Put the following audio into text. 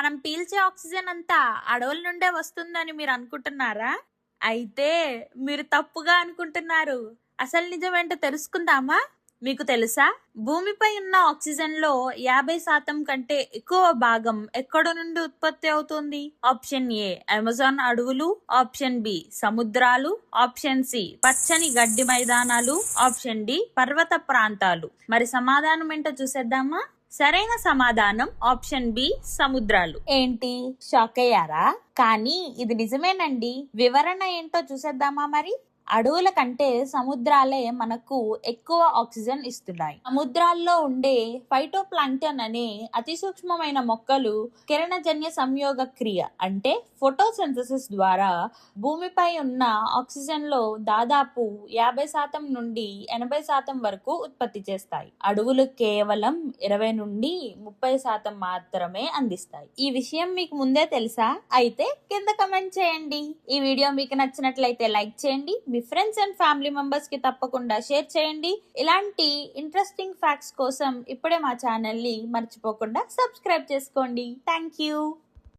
మనం పీల్చే ఆక్సిజన్ అంతా అడవుల నుండే వస్తుందని మీరు అనుకుంటున్నారా? అయితే మీరు తప్పుగా అనుకుంటున్నారు. అసలు నిజమేంటో తెలుసుకుందామా? మీకు తెలుసా? భూమిపై ఉన్న ఆక్సిజన్లో యాభై శాతం కంటే ఎక్కువ భాగం ఎక్కడ నుండి ఉత్పత్తి అవుతుంది? ఆప్షన్ ఏ అమెజాన్ అడవులు. ఆప్షన్ బి సముద్రాలు. ఆప్షన్ సి పచ్చని గడ్డి మైదానాలు. ఆప్షన్ డి పర్వత ప్రాంతాలు. మరి సమాధానం ఏంటో చూసేద్దామా? సరైన సమాధానం ఆప్షన్ బి సముద్రాలు. ఏంటి? షాక్ అయ్యారా? కానీ ఇది నిజమేనండి. వివరణ ఏంటో చూసేద్దామా మరి? అడవుల కంటే సముద్రాలే మనకు ఎక్కువ ఆక్సిజన్ ఇస్తున్నాయి. సముద్రాల్లో ఉండే ఫైటోప్లాంక్టన్ అనే అతి సూక్ష్మమైన మొక్కలు కిరణజన్య సంయోగ క్రియ అంటే ఫోటోసింథసిస్ ద్వారా భూమిపై ఉన్న ఆక్సిజన్లో దాదాపు యాభై శాతం నుండి ఎనభై శాతం వరకు ఉత్పత్తి చేస్తాయి. అడవులు కేవలం ఇరవై నుండి ముప్పై శాతం మాత్రమే అందిస్తాయి. ఈ విషయం మీకు ముందే తెలుసా? అయితే కింద కమెంట్ చేయండి. ఈ వీడియో మీకు నచ్చినట్లయితే లైక్ చేయండి. మీ ఫ్రెండ్స్ అండ్ ఫ్యామిలీ మెంబర్స్కి తప్పకుండా షేర్ చేయండి. ఇలాంటి ఇంట్రెస్టింగ్ ఫ్యాక్ట్స్ కోసం ఇప్పుడే మా ఛానల్ని మర్చిపోకుండా సబ్స్క్రైబ్ చేసుకోండి. Thank you